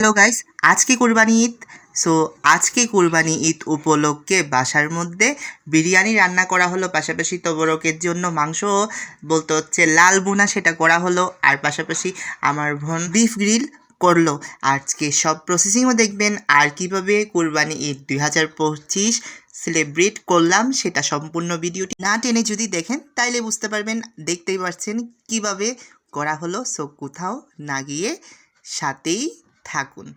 Hello guys আজকে কোরবানি Eid. So আজকে কোরবানি ঈদ উপলক্ষে বাসার মধ্যে বিরিয়ানি রান্না করা হলো। পাশাপাশি তবরকের জন্য মাংস বলতে হচ্ছে লাল বোনা সেটা করা হলো। আর পাশাপাশি আমার বোন বিফ গ্রিল করল। আজকে সব প্রসেসিংও দেখবেন। আর কীভাবে কোরবানি ঈদ দুই হাজার পঁচিশ সেলিব্রেট করলাম সেটা সম্পূর্ণ ভিডিওটি না টেনে যদি দেখেন, তাইলে বুঝতে পারবেন, দেখতেই পাচ্ছেন কীভাবে করা হলো। সো কোথাও না গিয়ে সাথেই থাকুন।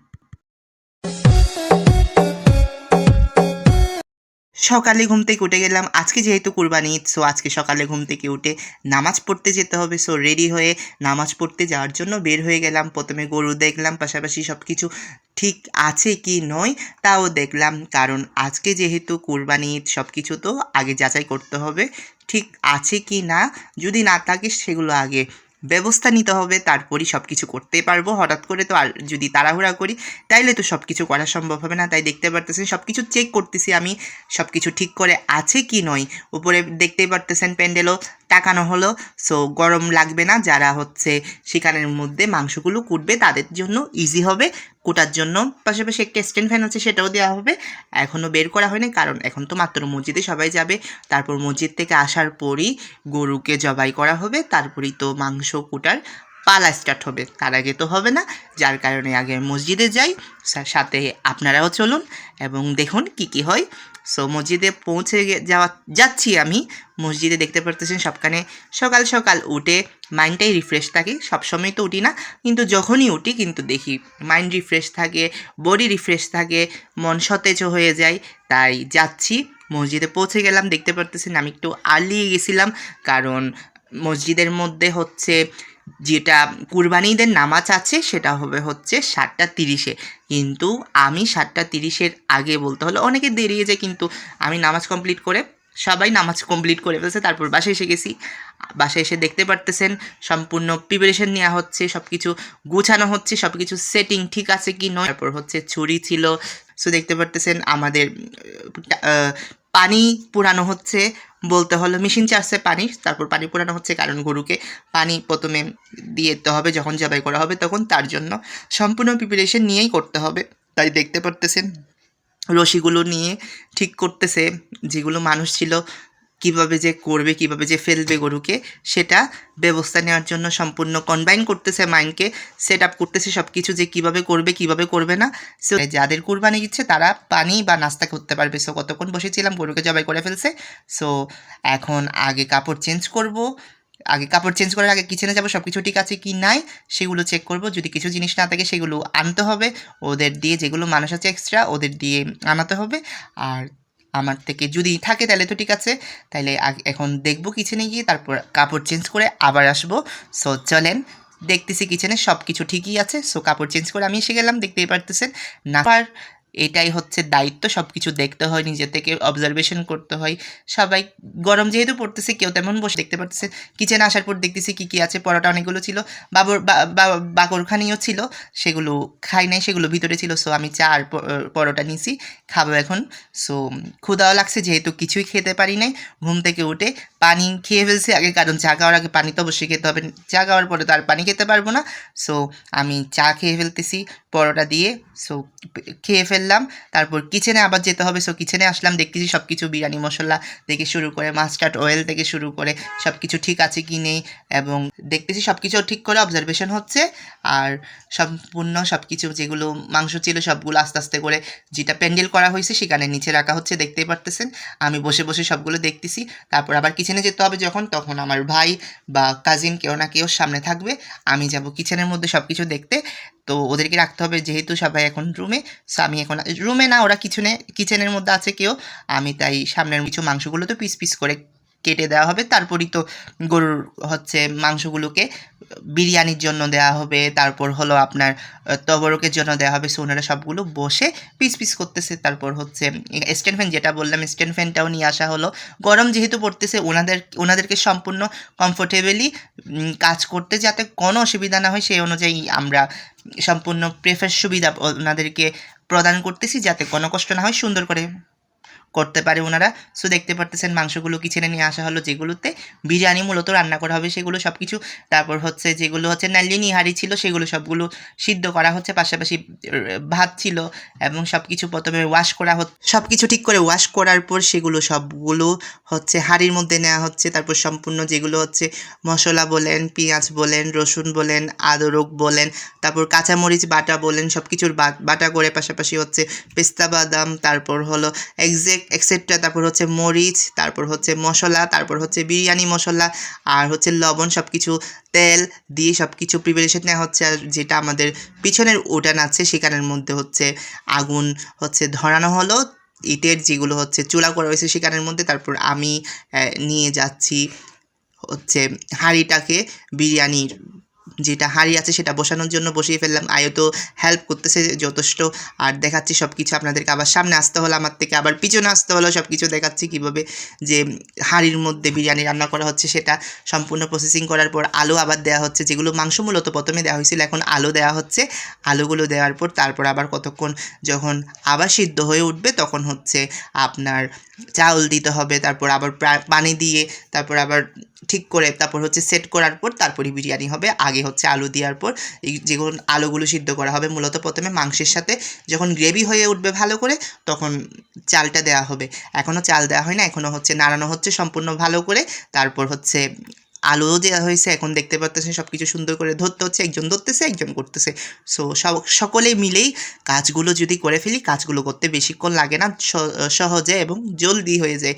সকালে ঘুম থেকে উঠে গেলাম। আজকে যেহেতু কুরবানি ঈদ সো আজকে সকালে ঘুম থেকে উঠে নামাজ পড়তে যেতে হবে। সো রেডি হয়ে নামাজ পড়তে যাওয়ার জন্য বের হয়ে গেলাম। প্রথমে গরু দেখলাম, পাশাপাশি সব কিছু ঠিক আছে কি নয় তাও দেখলাম। কারণ আজকে যেহেতু কুরবানি ঈদ সব কিছু তো আগে যাচাই করতে হবে। ঠিক আছে কি না? যদি না থাকে সেগুলো আগে ব্যবস্থা নিতে হবে, তারপরই সব কিছু করতে পারব। হঠাৎ করে তো আর যদি তাড়াহুড়া করি, তাইলে তো সব কিছু করা সম্ভব হবে না। তাই দেখতে পারতেছেন সব কিছু চেক করতেছি আমি সব কিছু ঠিক করে আছে কি নয়। উপরে দেখতেই পারতেছেন প্যান্ডেলও টাকানো হলো। সো গরম লাগবে না, যারা হচ্ছে সেখানের মধ্যে মাংসগুলো কুটবে, তাদের জন্য ইজি হবে। কোটার জন্য। পাশাপাশি একটা স্ট্যান্ড ফ্যান আছে, সেটাও দেওয়া হবে। এখনও বের করা হয়নি, কারণ এখন তো মাত্র মসজিদে সবাই যাবে। তারপর মসজিদ থেকে আসার পরই গরুকে জবাই করা হবে, তারপরেই তো মাংস কোটার পালা স্টার্ট হবে। তার আগে তো হবে না, যার কারণে আগে মসজিদে যাই সাথে আপনারাও চলুন, এবং দেখুন কি কি হয়। সো মসজিদে পৌঁছে যাওয়া, যাচ্ছি আমি। মসজিদে দেখতে পারতেছেন সবখানে সকাল সকাল উঠে মাইন্ডটাই রিফ্রেশ থাকে। সবসময় তো উঠি না, কিন্তু যখনই উঠি কিন্তু দেখি মাইন্ড রিফ্রেশ থাকে বডি রিফ্রেশ থাকে, মন সতেজ হয়ে যায়। তাই যাচ্ছি, মসজিদে পৌঁছে গেলাম। দেখতে পারতেছেন আমি একটু আর্লি গেছিলাম, কারণ মসজিদের মধ্যে হচ্ছে যেটা কুরবানিদের নামাজ আছে, সেটা হবে হচ্ছে সাতটা তিরিশে। কিন্তু আমি সাতটা তিরিশের আগে বলতে হলো অনেকে দেরিয়ে যায়, কিন্তু আমি নামাজ কমপ্লিট করে, সবাই নামাজ কমপ্লিট করে ফেলছে, তারপর বাসায় এসে গেছি। বাসায় এসে দেখতে পারতেছেন, সম্পূর্ণ প্রিপারেশন নেওয়া হচ্ছে সব কিছু গুছানো হচ্ছে সব কিছু সেটিং ঠিক আছে কি নয়। তারপর হচ্ছে ছুরি ছিল, সো দেখতে পারতেছেন আমাদের পানি পুরানো হচ্ছে বলতে হলো, মেশিন চাষে পানি, তারপর পানি পুরানো হচ্ছে কারণ গরুকে পানি প্রথমে দিয়ে দিতে হবে যখন জবাই করা হবে তখন, তার জন্য সম্পূর্ণ প্রিপারেশন নিয়েই করতে হবে। তাই দেখতে পারতেছেন, রশিগুলো নিয়ে ঠিক করতেছে, যেগুলো মানুষ ছিল কীভাবে যে করবে, কীভাবে যে ফেলবে গরুকে, সেটা ব্যবস্থা নেওয়ার জন্য সম্পূর্ণ কনবাইন করতেছে মাইন্ডকে সেট আপ করতেছে সব কিছু যে কীভাবে করবে কীভাবে করবে না। সো যাদের কুরবানি দিচ্ছে, তারা পানি বা নাস্তা করতে পারবে। সো কতক্ষণ বসেছিলাম, গরুকে জবাই করে ফেলছে। সো এখন আগে কাপড় চেঞ্জ করব। আগে কাপড় চেঞ্জ করার আগে কিচেনে যাব সব কিছু ঠিক আছে কি নাই, সেগুলো চেক করব। যদি কিছু জিনিস না থাকে, সেগুলো আনতে হবে। ওদের দিয়ে যেগুলো মানুষ আছে এক্সট্রা ওদের দিয়ে আনাতে হবে। আর আমার থেকে যদি থাকে তাহলে তো ঠিক আছে। তাহলে এখন দেখব কিচেনে গিয়ে, তারপর কাপড় চেঞ্জ করে আবার আসব। সো চলেন, দেখতেছি কিচেনে সব কিছু ঠিকই আছে। সো কাপড় চেঞ্জ করে আমি এসে গেলাম, দেখতেই পারতেছেন। না এটাই হচ্ছে দায়িত্ব সব কিছু দেখতে হয়, নিজে থেকে অবজারভেশন করতে হয়। সবাই গরম যেহেতু পড়তেছে, কেউ তেমন বসে দেখতে পারতেছে। কিচেনে আসার পর দেখতেছি কি কি আছে, পরোটা অনেকগুলো ছিল, বাবর বাকরখানিও ছিল, সেগুলো খাই নাই, সেগুলো ভিতরে ছিল সো আমি চা আর পরোটা নিছি, খাব এখন। সো ক্ষুদাও লাগছে, যেহেতু কিছুই খেতে পারি নাই। ঘুম থেকে উঠে পানি খেয়ে ফেলছি। আগে কারণ চা খাওয়ার আগে পানি তো অবশ্যই খেতে হবে। চা খাওয়ার পরে তো আর পানি খেতে পারব না। সো আমি চা খেয়ে ফেলতেছি পরোটা দিয়ে। সো খেয়ে ফেললাম। তারপর কিচেনে আবার যেতে হবে। সো কিচেনে আসলাম। দেখতেছি সব কিছু বিরিয়ানি, মশলা থেকে শুরু করে মাস্টার্ড অয়েল থেকে শুরু করে সব কিছু ঠিক আছে কি নেই এবং দেখতেছি সব কিছু ঠিক করে অবজারভেশন হচ্ছে। আর সম্পূর্ণ সব কিছু যেগুলো মাংস ছিল সবগুলো আস্তে আস্তে করে যেটা প্যান্ডেল করা হয়েছে সেখানে নিচে রাখা হচ্ছে। দেখতেই পারতেছেন। আমি বসে বসে সবগুলো দেখতেছি। তারপর আবার কিচেনে যেতে হবে যখন, তখন আমার ভাই বা কাজিন কেউ না কেউ সামনে থাকবে। আমি যাব কিচেনের মধ্যে সব কিছু দেখতে। তো ওদেরকে রাখতে হবে, যেহেতু সবাই এখন রুমে সো আমি এখন রুমে না, ওরা কিচেনে, কিচেনের মধ্যে আছে কেউ। আমি তাই সামনের কিছু মাংসগুলো তো পিস পিস করে কেটে দেওয়া হবে। তারপরই তো গরুর হচ্ছে মাংসগুলোকে বিরিয়ানির জন্য দেওয়া হবে। তারপর হলো আপনার তবরকের জন্য দেওয়া হবে। সো ওনারা সবগুলো বসে পিস পিস করতেছে। তারপর হচ্ছে স্ট্যান্ড ফ্যান যেটা বললাম, স্ট্যান্ড ফ্যানটাও নিয়ে আসা হলো। গরম যেহেতু পড়তেছে, ওনাদের, ওনাদেরকে সম্পূর্ণ কমফোর্টেবলি কাজ করতে যাতে কোনো অসুবিধা না হয়, সেই অনুযায়ী আমরা সম্পূর্ণ প্রেফার সুবিধা ওনাদেরকে প্রদান করতেছি, যাতে কোনো কষ্ট না হয় সুন্দর করে। করতে পারে ওনারা সো দেখতে পারতেছেন মাংসগুলো কিচেনে নিয়ে আসা হলো যেগুলোতে। বিরিয়ানি মূলত রান্না করা হবে সেগুলো সব কিছু তারপর হচ্ছে যেগুলো হচ্ছে নালিনী হাঁড়ি ছিল সেগুলো সবগুলো সিদ্ধ করা হচ্ছে। পাশাপাশি ভাত ছিল এবং সব কিছু প্রথমে ওয়াশ করা হচ্ছে সব কিছু ঠিক করে ওয়াশ করার পর সেগুলো সবগুলো হচ্ছে হাঁড়ির মধ্যে নেওয়া হচ্ছে। তারপর সম্পূর্ণ যেগুলো হচ্ছে মশলা বলেন, পেঁয়াজ বলেন, রসুন বলেন আদরক বলেন, তারপর কাঁচামরিচ, বাটা বলেন সব কিছুর বাটা করে পাশাপাশি হচ্ছে পেস্তা বাদাম, তারপর হলো এক্সেক্ট এক্সেট্রা তারপর হচ্ছে মরিচ, তারপর হচ্ছে মশলা, তারপর হচ্ছে বিরিয়ানি মশলা, আর হচ্ছে লবণ সব কিছু তেল দিয়ে সব কিছু প্রিপারেশন নেওয়া হচ্ছে, আর যেটা আমাদের পিছনের উঠান আছে, সেখানের মধ্যে হচ্ছে আগুন হচ্ছে ধরানো হলো, ইটের যেগুলো হচ্ছে চুলা করা হয়েছে সেখানের মধ্যে, তারপর আমি নিয়ে যাচ্ছি হচ্ছে হাঁড়িটাকে বিরিয়ানির যেটা হাঁড়ি আছে সেটা বসানোর জন্য বসিয়ে ফেললাম। আয়ো তো হেল্প করতেছে যথেষ্ট। আর দেখাচ্ছি সব কিছু আপনাদেরকে। আবার সামনে আসতে হলো আমার থেকে। আবার পিছনে আসতে হলো সব কিছু দেখাচ্ছি কীভাবে যে হাঁড়ির মধ্যে বিরিয়ানি রান্না করা হচ্ছে সেটা। সম্পূর্ণ প্রসেসিং করার পর আলু আবার দেওয়া হচ্ছে, যেগুলো মাংস মূলত প্রথমে দেওয়া হয়েছিল। এখন আলু দেওয়া হচ্ছে। আলুগুলো দেওয়ার পর তারপর আবার কতক্ষণ যখন আবার সিদ্ধ হয়ে উঠবে তখন হচ্ছে আপনার চাউল দিতে হবে, তারপর আবার পানি দিয়ে, তারপর আবার ঠিক করে, তারপর হচ্ছে সেট করার পর তারপরই বিরিয়ানি হবে। আগে হচ্ছে আলু দেওয়ার পর এই যেগুলো আলুগুলো সিদ্ধ করা হবে, মূলত প্রথমে মাংসের সাথে যখন গ্রেভি হয়ে উঠবে ভালো করে, তখন চালটা দেওয়া হবে। এখনও চাল দেওয়া হয় না এখনও হচ্ছে নাড়ানো হচ্ছে সম্পূর্ণ ভালো করে, তারপর হচ্ছে আলুও দেওয়া হয়েছে, এখন দেখতে পাচ্ছেন সব কিছু সুন্দর করে ধরতে হচ্ছে, একজন ধরতেছে, একজন করতেছে। সো সকলে মিলেই কাজগুলো যদি করে ফেলি, কাজগুলো করতে বেশিক্ষণ লাগে না সহজে এবং জলদি হয়ে যায়।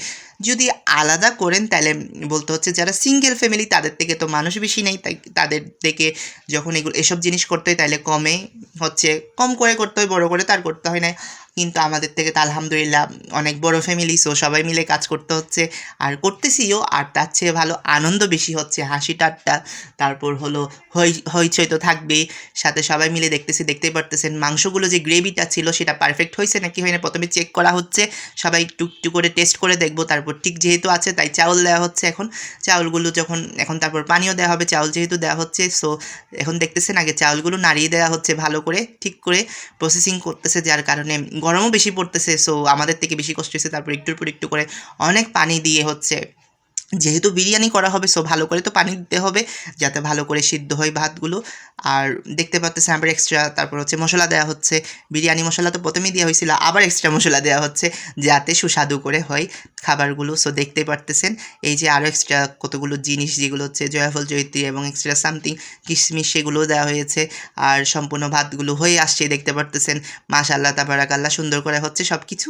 যদি আলাদা করেন, তাহলে বলতে হচ্ছে যারা সিঙ্গেল ফ্যামিলি তাদের থেকে তো মানুষ বেশি নেই তাদের থেকে যখন এগুলো, এসব জিনিস করতে হয়, তাহলে কমে হচ্ছে, কম করে করতে হয়, বড় করে, তার করতে হয় না। কিন্তু আমাদের থেকে তো আলহামদুলিল্লাহ অনেক বড় ফ্যামিলি সো সবাই মিলে কাজ করতে হচ্ছে। আর করতেছিও, আর তার চেয়ে ভালো আনন্দ বেশি হচ্ছে হাসি ঠাট্টা। তারপর হলো হই, হইচই তো থাকবেই। সাথে সবাই মিলে দেখতেছি, দেখতেই পারতেছেন মাংসগুলো যে গ্রেভিটা ছিল সেটা পারফেক্ট হয়েছে নাকি হয় না? প্রথমে চেক করা হচ্ছে। সবাই একটু করে টেস্ট করে দেখব। তারপর ঠিক যেহেতু আছে, তাই চাউল দেওয়া হচ্ছে এখন। চাউলগুলো যখন, এখন তারপর পানিও দেওয়া হবে, চাউল যেহেতু দেওয়া হচ্ছে সো এখন দেখতেছেন আগে চাউলগুলো নাড়িয়ে দেওয়া হচ্ছে ভালো করে, ঠিক করে প্রসেসিং করতেছে, যার কারণে গরমও বেশি পড়তেছে সো আমাদের থেকে বেশি কষ্ট হয়েছে, তারপর একটুর পর একটু করে অনেক পানি দিয়ে হচ্ছে যেহেতু বিরিয়ানি করা হবে সো ভালো করে তো পানি দিতে হবে, যাতে ভালো করে সিদ্ধ হয় ভাতগুলো। আর দেখতে পাচ্ছেন আবার এক্সট্রা তারপর হচ্ছে মশলা দেওয়া হচ্ছে। বিরিয়ানি মশলা তো প্রথমেই দেওয়া হয়েছিল, আবার এক্সট্রা মশলা দেওয়া হচ্ছে, যাতে সুস্বাদু করে হয় খাবারগুলো। সো দেখতে পারতেছেন, এই যে আরও এক্সট্রা কতগুলো জিনিস, যেগুলো হচ্ছে জয়ফল জয়িত্রী এবং এক্সট্রা সামথিং কিশমিশ সেগুলো দেওয়া হয়েছে। আর সম্পূর্ণ ভাতগুলো হয়ে আসছে, দেখতে পারতেছেন মাশাল্লাহ তাবারাকাল্লাহ, সুন্দর করে হচ্ছে সব কিছু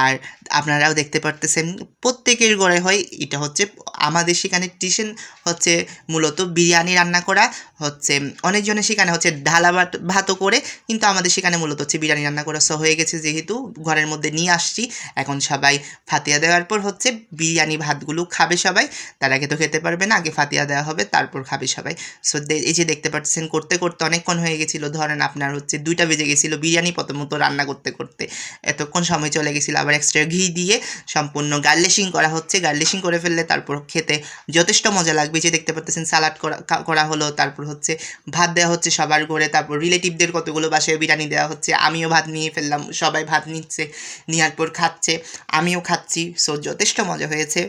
আর আপনারাও দেখতে পারতেছেন, প্রত্যেকের ঘরে হয়, এটা হচ্ছে আমাদের সেখানে টিউশন হচ্ছে মূলত বিরিয়ানি রান্না করা, হচ্ছে অনেকজনের সেখানে হচ্ছে ঢালা ভাত, ভাতও করে, কিন্তু আমাদের সেখানে মূলত হচ্ছে বিরিয়ানি রান্না করা সহ হয়ে গেছে যেহেতু ঘরের মধ্যে নিয়ে আসছি। এখন সবাই ফাতিয়া দেওয়ার পর হচ্ছে বিরিয়ানি ভাতগুলো খাবে সবাই। তার আগে তো খেতে পারবে না, আগে ফাতিয়া দেওয়া হবে, তারপর খাবে সবাই। সো এই যে দেখতে পাচ্ছেন, করতে করতে অনেকক্ষণ হয়ে গেছিল। ধরেন আপনার হচ্ছে দুইটা বেজে গেছিল বিরিয়ানি প্রথমত রান্না করতে করতে। এতক্ষণ সময় চলে গেছিল, আবার এক্সট্রা ঘি দিয়ে সম্পূর্ণ গার্লিশিং করা হচ্ছে। গার্লিশিং করে ফেললে তারপর খেতে যথেষ্ট মজা লাগবে। যে দেখতে পাচ্ছেন সালাড করা করা হলো, তারপর হচ্ছে ভাত দেওয়া হচ্ছে সবার ঘরে, তারপর রিলেটিভদের কতগুলো বাসায় বিরিয়ানি দেওয়া হচ্ছে, আমিও ভাত নিয়ে ফেললাম, সবাই ভাত নিচ্ছে, নেওয়ার পর খাচ্ছে, আমিও খাচ্ছি। সো যথেষ্ট মজা হয়েছে।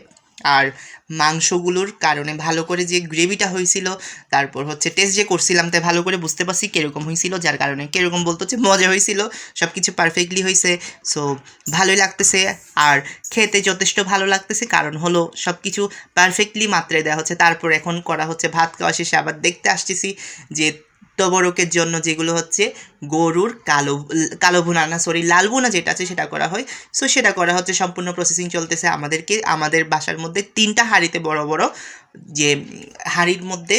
আর মাংসগুলোর কারণে ভালো করে যে গ্রেভিটা হয়েছিল, তারপর হচ্ছে টেস্ট যে করছিলাম তাই ভালো করে বুঝতে পারছি কীরকম হয়েছিল, যার কারণে কীরকম বলতে হচ্ছে মজা হয়েছিল সব কিছু পারফেক্টলি হয়েছে। সো ভালোই লাগতেছে আর খেতে যথেষ্ট ভালো লাগতেছে, কারণ হলো সব কিছু পারফেক্টলি মাত্রায় দেওয়া হচ্ছে। তারপর এখন করা হচ্ছে ভাত খাওয়া শেষে আবার দেখতে আসতেছি যে তবরকের জন্য যেগুলো হচ্ছে গরুর কালো কালো ভুনা, না সরি লাল ভুনা যেটা আছে সেটা করা হয়। সো সেটা করা হচ্ছে, সম্পূর্ণ প্রসেসিং চলতেছে আমাদেরকে, আমাদের বাসার মধ্যে তিনটা হাঁড়িতে বড় বড় যে হাঁড়ির মধ্যে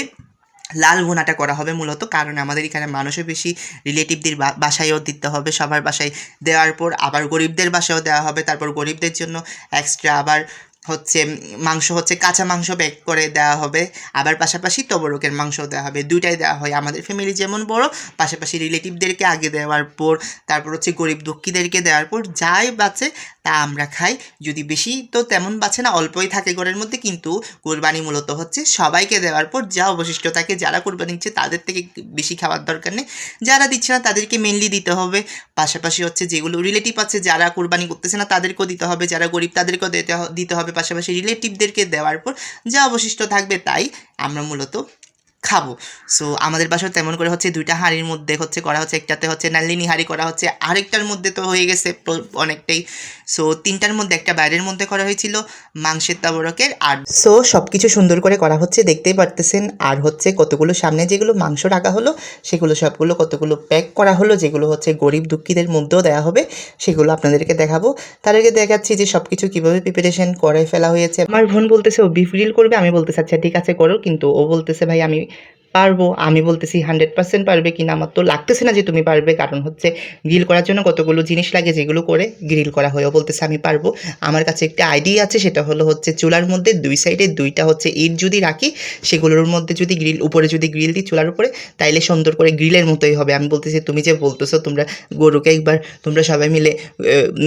লাল ভুনাটা করা হবে মূলত, কারণ আমাদের এখানে মানুষও বেশি রিলেটিভদের বাসায়ও দিতে হবে, সবার বাসায় দেওয়ার পর আবার গরিবদের বাসায়ও দেওয়া হবে, তারপর গরিবদের জন্য এক্সট্রা আবার হচ্ছে মাংস হচ্ছে কাঁচা মাংস প্যাক করে দেওয়া হবে। আবার পাশাপাশি তবরকের মাংস দেওয়া হবে। দুইটাই দেওয়া হয়। আমাদের ফ্যামিলি যেমন বড়, পাশাপাশি রিলেটিভদেরকে আগে দেওয়ার পর, তারপর হচ্ছে গরিব দুঃখীদেরকে দেওয়ার পর যাই বাঁচে, তা আমরা খাই। যদি বেশি তো তেমন বাঁচে না, অল্পই থাকে ঘরের মধ্যে। কিন্তু কোরবানি মূলত হচ্ছে সবাইকে দেওয়ার পর যা অবশিষ্ট থাকে, যারা কোরবানি দিচ্ছে, তাদের থেকে বেশি খাওয়ার দরকার নেই। যারা দিচ্ছে না, তাদেরকে মেনলি দিতে হবে। পাশাপাশি হচ্ছে যেগুলো রিলেটিভ আছে, যারা কোরবানি করতেছে না, তাদেরকেও দিতে হবে। যারা গরিব, তাদেরকেও দিতে হবে। পাশাপাশি রিলেটিভদেরকে দেওয়ার পর যা অবশিষ্ট থাকবে তাই আমরা মূলত খাব। সো আমাদের বাসায় তেমন করে হচ্ছে দুইটা হাঁড়ির মধ্যে হচ্ছে করা হচ্ছে, একটাতে হচ্ছে নালিনী হাঁড়ি করা হচ্ছে, আরেকটার মধ্যে তো হয়ে গেছে অনেকটাই। সো তিনটার মধ্যে একটা বাইরের মধ্যে করা হয়েছিল, মাংসের তাবরকের আর সো সব কিছু সুন্দর করে করা হচ্ছে, দেখতেই পারতেছেন। আর হচ্ছে কতগুলো সামনে যেগুলো মাংস রাখা হলো, সেগুলো সবগুলো কতগুলো প্যাক করা হলো, যেগুলো হচ্ছে গরিব দুঃখীদের মধ্যেও দেওয়া হবে, সেগুলো আপনাদেরকে দেখাবো। তার আগে দেখাচ্ছি যে সব কিছু কীভাবে প্রিপারেশন করে ফেলা হয়েছে। আমার বোন বলতেছে ও বিফ গ্রিল করবে? আমি বলতেছি আচ্ছা ঠিক আছে, করো। কিন্তু ও বলতেছে, ভাই, আমি পারব। আমি বলতেছি হান্ড্রেড পার্সেন্ট পারবে কিনা আমার তো লাগতেছে না যে তুমি পারবে। কারণ হচ্ছে গ্রিল করার জন্য কতগুলো জিনিস লাগে যেগুলো করে গ্রিল করা হয়। ও বলতেছে, আমি পারব। আমার কাছে একটা আইডিয়া আছে, সেটা হলো হচ্ছে চুলার মধ্যে দুই সাইডে দুইটা হচ্ছে ইট যদি রাখি, সেগুলোর মধ্যে যদি গ্রিল উপরে যদি গ্রিল দিই চুলার উপরে, তাইলে সুন্দর করে গ্রিলের মতোই হবে। আমি বলতেছি, তুমি যে বলতেছো, তোমরা গরুকে একবার, তোমরা সবাই মিলে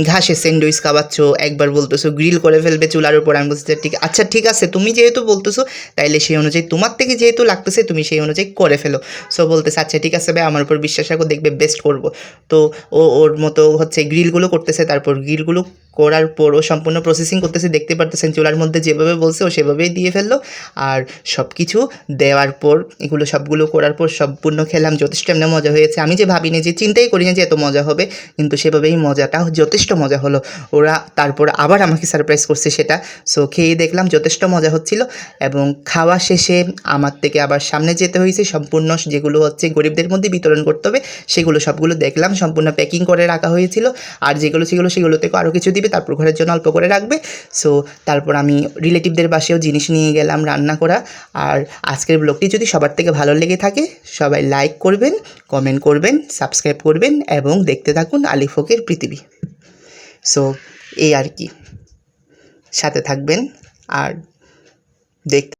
ঘাসে স্যান্ডউইচ খাওয়াচ্ছ, একবার বলতেছো গ্রিল করে ফেলবে চুলার উপর। আমি বলতেছি, ঠিক আচ্ছা ঠিক আছে, তুমি যেহেতু বলতেছো, তাইলে সেই অনুযায়ী তোমার থেকে যেহেতু লাগতেছে, তুমি সেই অনুযায়ী করে ফেলো। সো বলতেছে আচ্ছা ঠিক আছে ভাই, আমার উপর বিশ্বাস রাখো, দেখবে বেস্ট করব। তো ও, ওর মতো হচ্ছে গ্রিলগুলো করতেছে, তারপর গ্রিলগুলো করার পর ও সম্পূর্ণ প্রসেসিং করতেছে, দেখতে পারতেছেন, চুলার মধ্যে যেভাবে বলছে, ও সেভাবেই দিয়ে ফেলল। আর সব কিছু দেওয়ার পর, এগুলো সবগুলো করার পর সম্পূর্ণ খেলাম, যথেষ্ট এমনি মজা হয়েছে। আমি যে ভাবিনি যে, চিন্তাই করিনি যে, এত মজা হবে, কিন্তু সেভাবেই মজাটা যথেষ্ট মজা হলো। ওরা তারপর আবার আমাকে সারপ্রাইজ করছে সেটা। সো খেয়ে দেখলাম, যথেষ্ট মজা হচ্ছিল এবং খাওয়া শেষে আমার থেকে আবার সামনে যেতে হয়েছে, সম্পূর্ণ যেগুলো হচ্ছে গরিবদের মধ্যে বিতরণ করতে হবে, সেগুলো সবগুলো দেখলাম, সম্পূর্ণ প্যাকিং করে রাখা হয়েছিল। আর যেগুলো সেগুলো সেগুলো থেকে আরও কিছু দিবে, তারপর ঘরের জন্য অল্প করে রাখবে। সো তারপর আমি রিলেটিভদের বাসেও জিনিস নিয়ে গেলাম রান্না করা। আর আজকের ব্লগটি যদি সবার থেকে ভালো লেগে থাকে, সবাই লাইক করবেন কমেন্ট করবেন সাবস্ক্রাইব করবেন এবং দেখতে থাকুন আলিফকের পৃথিবী। সো এই আর কি। সাথে থাকবেন আর দেখতে